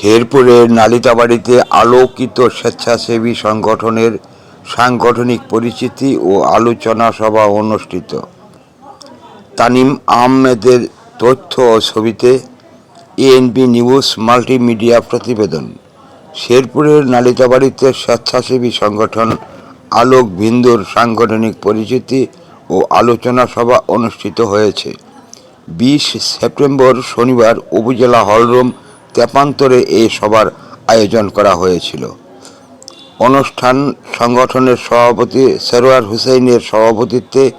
শেরপুরের নালিতাবাড়িতে আলোকিত স্বেচ্ছাসেবী সংগঠনের সাংগঠনিক পরিচিতি ও আলোচনা সভা অনুষ্ঠিত। তানিম আহমেদের তথ্য ও ছবিতে এএনবি নিউজ মাল্টিমিডিয়া প্রতিবেদন। শেরপুরের নালিতাবাড়িতে স্বেচ্ছাসেবী সংগঠন আলোক বিন্দুর সাংগঠনিক পরিচিতি ও আলোচনা সভা অনুষ্ঠিত হয়েছে। বিশ সেপ্টেম্বর শনিবার উপজেলা হলরুম তেপান্তরে এই সভার আয়োজন করা হয়েছিল। অনুষ্ঠান সংগঠনের সভাপতি সেরোয়ার হুসেইনের সভাপতিত্বে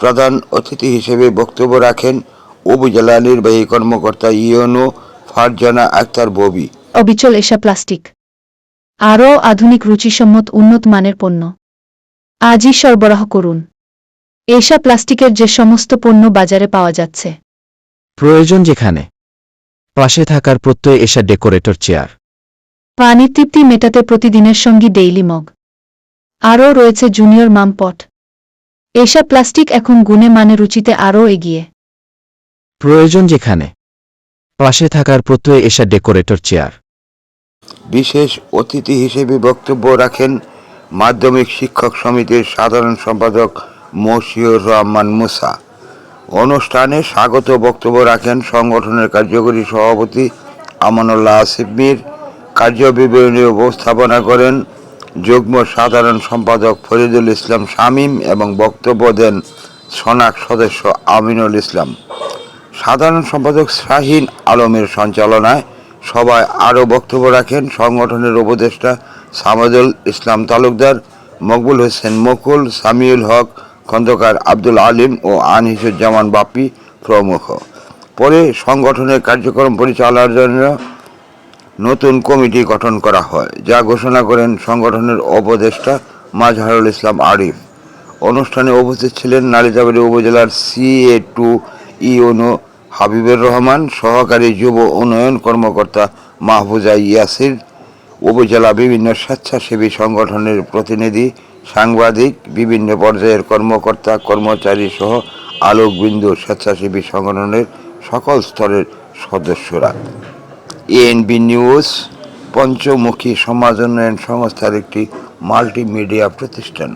প্রধান অতিথি হিসেবে বক্তব্য রাখেন উপজেলা নির্বাহী কর্মকর্তা ইয়নো ফারজানা আক্তার ববি। অবিচল এশা প্লাস্টিক। আরও আধুনিক রুচিসম্মত উন্নত মানের পণ্য। আজই সরবরাহ করুন। এশা প্লাস্টিকের যে সমস্ত পণ্য বাজারে পাওয়া যাচ্ছে। প্রয়োজন যেখানে। পাশে থাকার প্রত্যয় এসা ডেকোরেটর চেয়ার। পানির তৃপ্তি মেটাতে প্রতিদিনের সঙ্গী ডেইলি মগ। আরও রয়েছে জুনিয়র মাম পট। এশা প্লাস্টিক এখন গুণে মানে রুচিতে আরও এগিয়ে। প্রয়োজন যেখানে পাশে থাকার প্রত্যয় এসা ডেকোরেটর চেয়ার। বিশেষ অতিথি হিসেবে বক্তব্য রাখেন মাধ্যমিক শিক্ষক সমিতির সাধারণ সম্পাদক মশিউর রহমান মুসা। অনুষ্ঠানে স্বাগত বক্তব্য রাখেন সংগঠনের কার্যকরী সভাপতি আমানুল্লাহ আসিফ মীর। কার্যবিবরণী উপস্থাপনা করেন যুগ্ম সাধারণ সম্পাদক ফরিদুল ইসলাম শামীম এবং বক্তব্য দেন সনাক সদস্য আমিনুল ইসলাম। সাধারণ সম্পাদক শাহিন আলমের সঞ্চালনায় সবাই আরও বক্তব্য রাখেন সংগঠনের উপদেষ্টা সামাদুল ইসলাম তালুকদার, মকবুল হোসেন মকুল, সামিউল হক খন্দকার আব্দুল আলিম ও আনিসুজ্জামান বাপি প্রমুখ। পরে সংগঠনের কার্যক্রম পরিচালনার জন্য নতুন কমিটি গঠন করা হয়, যা ঘোষণা করেন সংগঠনের উপদেষ্টা মাজহারুল ইসলাম আরিফ। অনুষ্ঠানে উপস্থিত ছিলেন নালিতাবাড়ি উপজেলার CA to UNO Habibur Rahman, সহকারী যুব উন্নয়ন কর্মকর্তা মাহফুজা ইয়াসির, উপজেলা বিভিন্ন স্বেচ্ছাসেবী সংগঠনের প্রতিনিধি সাংবাদিক, বিভিন্ন পর্যায়ের কর্মকর্তা, কর্মচারী সহ আলোকবিন্দু স্বেচ্ছাসেবী সংগঠনের সকল স্তরের সদস্যরা। এএনবি নিউজ, পঞ্চমুখী সমাজ উন্নয়ন সংস্থার একটি মাল্টিমিডিয়া প্রতিষ্ঠান।